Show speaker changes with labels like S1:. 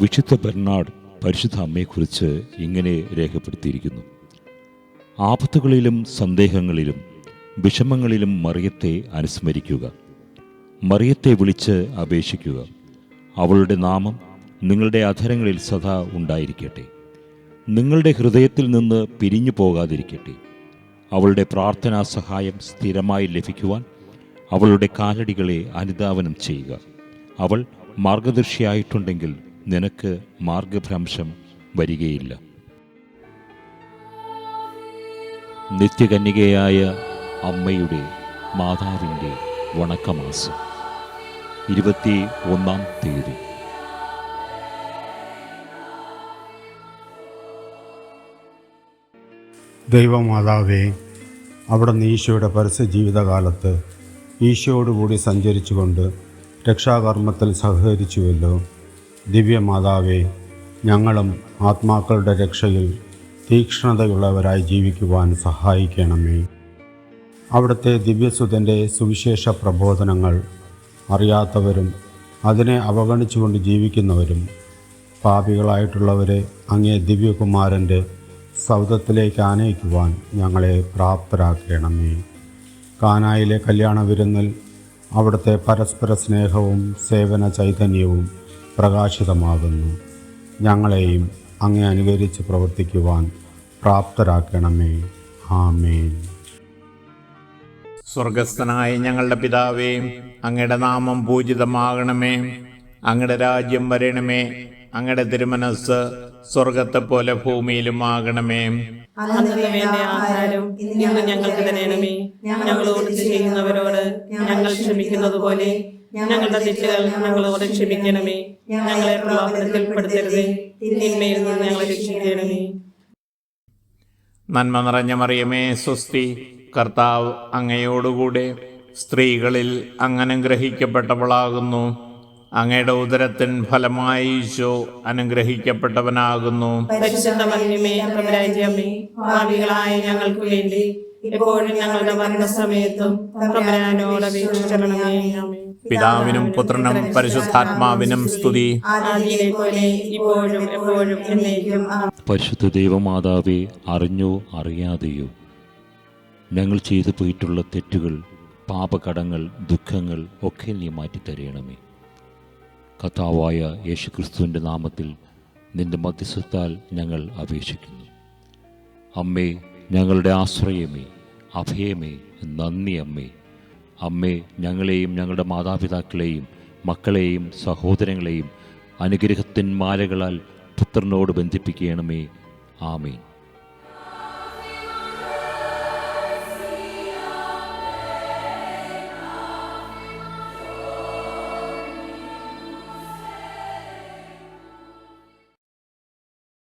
S1: വിശുദ്ധ ബെർണാഡ് പരിശുദ്ധ അമ്മയെക്കുറിച്ച് ഇങ്ങനെ രേഖപ്പെടുത്തിയിരിക്കുന്നു. ആപത്തുകളിലും സന്ദേഹങ്ങളിലും വിഷമങ്ങളിലും മറിയത്തെ അനുസ്മരിക്കുക. മറിയത്തെ വിളിച്ച് അപേക്ഷിക്കുക. അവളുടെ നാമം നിങ്ങളുടെ അധരങ്ങളിൽ സദാ ഉണ്ടായിരിക്കട്ടെ. നിങ്ങളുടെ ഹൃദയത്തിൽ നിന്ന് പിരിഞ്ഞു പോകാതിരിക്കട്ടെ. അവളുടെ പ്രാർത്ഥനാ സഹായം സ്ഥിരമായി ലഭിക്കുവാൻ അവളുടെ കാലടികളെ അനുധാവനം ചെയ്യുക. അവൾ മാർഗദർശിയായിട്ടുണ്ടെങ്കിൽ നിനക്ക് മാർഗഭ്രംശം വരികയില്ല. നിത്യകന്യകയായ അമ്മയുടെ മാതാവിന്റെ വണക്കമാസം. ഇരുപത്തി ഒന്നാം തീയതി.
S2: ദൈവമാതാവേ അവിടുന്ന് ഈശോയുടെ പരസ്യ ജീവിതകാലത്ത് ഈശോയോടുകൂടി സഞ്ചരിച്ചുകൊണ്ട് രക്ഷാകർമ്മത്തിൽ സഹകരിച്ചുവല്ലോ. ദിവ്യമാതാവേ ഞങ്ങളും ആത്മാക്കളുടെ രക്ഷയിൽ തീക്ഷ്ണതയുള്ളവരായി ജീവിക്കുവാൻ സഹായിക്കണമേ. അവിടുത്തെ ദിവ്യസുതന്റെ സുവിശേഷ പ്രബോധനങ്ങൾ അറിയാത്തവരും അതിനെ അവഗണിച്ചുകൊണ്ട് ജീവിക്കുന്നവരും പാപികളായിട്ടുള്ളവരെ അങ്ങേ ദിവ്യകുമാരന്റെ സൗദത്തിലേക്ക് ആനയിക്കുവാൻ ഞങ്ങളെ പ്രാപ്തരാക്കണമേ. കാനായിലെ കല്യാണ വിരുന്നിൽ അവിടുത്തെ പരസ്പര സ്നേഹവും സേവന ചൈതന്യവും പ്രകാശിതമാകുന്നു. ഞങ്ങളെയും അങ്ങേ അനുകരിച്ച് പ്രവർത്തിക്കുവാൻ പ്രാപ്തരാക്കണമേ. ആമേൻ.
S3: സ്വർഗസ്ഥനായ ഞങ്ങളുടെ പിതാവേ അങ്ങയുടെ നാമം പൂജിതമാകണമേ. അങ്ങയുടെ രാജ്യം വരണമേ. അങ്ങയുടെ തിരുമനസ് സ്വർഗത്തെ പോലെ ഭൂമിയിലും ആകണമേ
S4: ഇന്ന് ഞങ്ങൾക്ക് തരണമേ. ഞങ്ങളോട് ചെയ്യുന്നവരോട് ഞങ്ങൾ ക്ഷമിക്കുന്നത് പോലെ ഞങ്ങളുടെ തെറ്റുകൾ ഞങ്ങളോട് ക്ഷമിക്കണമേ. ഞങ്ങളെ പ്രലോഭനത്തിൽപ്പെടുത്തരുതേ. തിന്മയിൽ നിന്ന് ഞങ്ങളെ രക്ഷിക്കണമേ.
S3: നന്മ നിറഞ്ഞ മറിയമേ സ്വസ്തി കർത്താവ് അങ്ങയോടുകൂടെ സ്ത്രീകളിൽ അങ്ങനെ ഗ്രഹിക്കപ്പെട്ടവളാകുന്നു അങ്ങയുടെ ഉദരത്തിൻ ഫലമായി ഈശോ അനുഗ്രഹിക്കപ്പെട്ടവനാകുന്നു
S4: ഞങ്ങൾക്ക് വേണ്ടി എപ്പോഴും ഞങ്ങളുടെ മരണസമയത്തും.
S3: പിതാവിനും പുത്രനും പരിശുദ്ധാത്മാവിനും സ്തുതി
S4: ഇപ്പോഴും എപ്പോഴും.
S1: പരിശുദ്ധ ദൈവമാതാവെ അറിഞ്ഞോ അറിയാതെയോ ഞങ്ങൾ ചെയ്തു പോയിട്ടുള്ള തെറ്റുകൾ പാപകടങ്ങൾ ദുഃഖങ്ങൾ ഒക്കെ നീ മാറ്റി മാറ്റിത്തരയണമേ കഥാവായ യേശുക്രിസ്തുവിന്റെ നാമത്തിൽ നിന്റെ മധ്യസ്ഥത്താൽ ഞങ്ങൾ അപേക്ഷിക്കുന്നു. അമ്മേ ഞങ്ങളുടെ ആശ്രയമേ അഭയമേ നന്ദി അമ്മേ. അമ്മേ ഞങ്ങളെയും ഞങ്ങളുടെ മാതാപിതാക്കളെയും മക്കളെയും സഹോദരങ്ങളെയും അനുഗ്രഹത്തിൻ മാലകളാൽ പുത്രനോട് ബന്ധിപ്പിക്കണമേ. ആമേൻ.